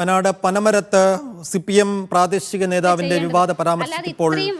വയനാട് പനമരത്ത് C P M പ്രാദേശിക നേതാവിന്റെ വിവാദ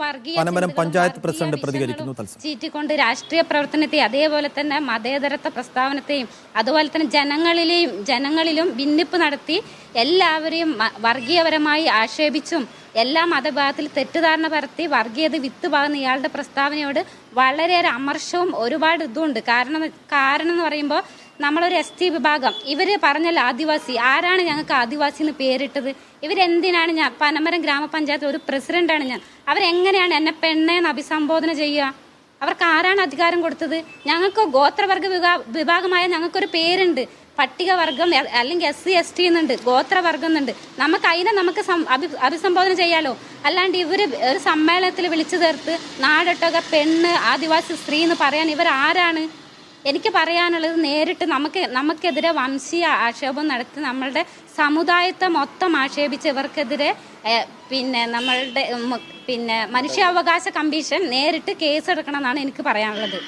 വർഗീയ പനമരം പഞ്ചായത്ത് പ്രസിഡന്റ് പ്രതികരിക്കുന്നു ചീറ്റിക്കൊണ്ട് രാഷ്ട്രീയ പ്രവർത്തനത്തെ അതേപോലെ തന്നെ മതേതരത്വ പ്രസ്താവനത്തെയും അതുപോലെ തന്നെ ജനങ്ങളിലെയും ജനങ്ങളിലും ഭിന്നിപ്പ് നടത്തി എല്ലാവരെയും വർഗീയപരമായി ആക്ഷേപിച്ചും എല്ലാ മതഭാഗത്തിൽ തെറ്റിദ്ധാരണ പരത്തി വർഗീയത വിത്ത് പാകുന്ന ഇയാളുടെ പ്രസ്താവനയോട് വളരെയേറെ അമർഷവും ഒരുപാട് ഇതുണ്ട് കാരണം കാരണം എന്ന് പറയുമ്പോൾ നമ്മളൊരു എസ് ടി വിഭാഗം. ഇവർ പറഞ്ഞല്ലോ ആദിവാസി. ആരാണ് ഞങ്ങൾക്ക് ആദിവാസി എന്ന് പേരിട്ടത്? ഇവരെന്തിനാണ് ഞാൻ പനമരം ഗ്രാമപഞ്ചായത്ത് ഒരു പ്രസിഡന്റാണ് ഞാൻ? അവരെങ്ങനെയാണ് എന്നെ പെണ്ണേന്ന് അഭിസംബോധന ചെയ്യുക? അവർക്ക് ആരാണ് അധികാരം കൊടുത്തത്? ഞങ്ങൾക്ക് ഗോത്രവർഗ വിഭാ- വിഭാഗമായ ഞങ്ങൾക്കൊരു പേരുണ്ട്. പട്ടികവർഗം അല്ലെങ്കിൽ എസ് സി എസ് ടി എന്നുണ്ട്. ഗോത്രവർഗം എന്നുണ്ട്. നമുക്ക് അതിനെ നമുക്ക് അഭി- അഭിസംബോധന ചെയ്യാലോ? അല്ലാണ്ട് ഇവർ ഒരു സമ്മേളനത്തിൽ വിളിച്ചു ചേർത്ത് നാടൊട്ടൊക്കെ പെണ്ണ് ആദിവാസി സ്ത്രീ എന്ന് പറയാൻ ഇവർ ആരാണ് എനിക്ക് പറയാനുള്ളത് നേരിട്ട് നമുക്ക് നമുക്കെതിരെ വംശീയ ആക്ഷേപം നടത്തി നമ്മളുടെ സമുദായത്തെ മൊത്തം ആക്ഷേപിച്ച് ഇവർക്കെതിരെ പിന്നെ നമ്മളുടെ പിന്നെ മനുഷ്യാവകാശ കമ്മീഷൻ നേരിട്ട് കേസെടുക്കണം എന്നാണ് എനിക്ക് പറയാനുള്ളത്.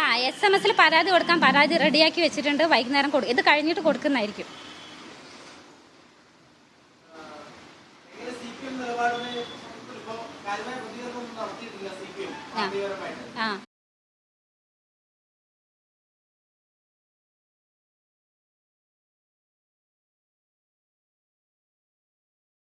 ആ എസ് എം എസിൽ പരാതി കൊടുക്കാൻ പരാതി റെഡിയാക്കി വെച്ചിട്ടുണ്ട്. വൈകുന്നേരം കൊടുക്കും ഇത് കഴിഞ്ഞിട്ട് കൊടുക്കുന്നതായിരിക്കും. ആ.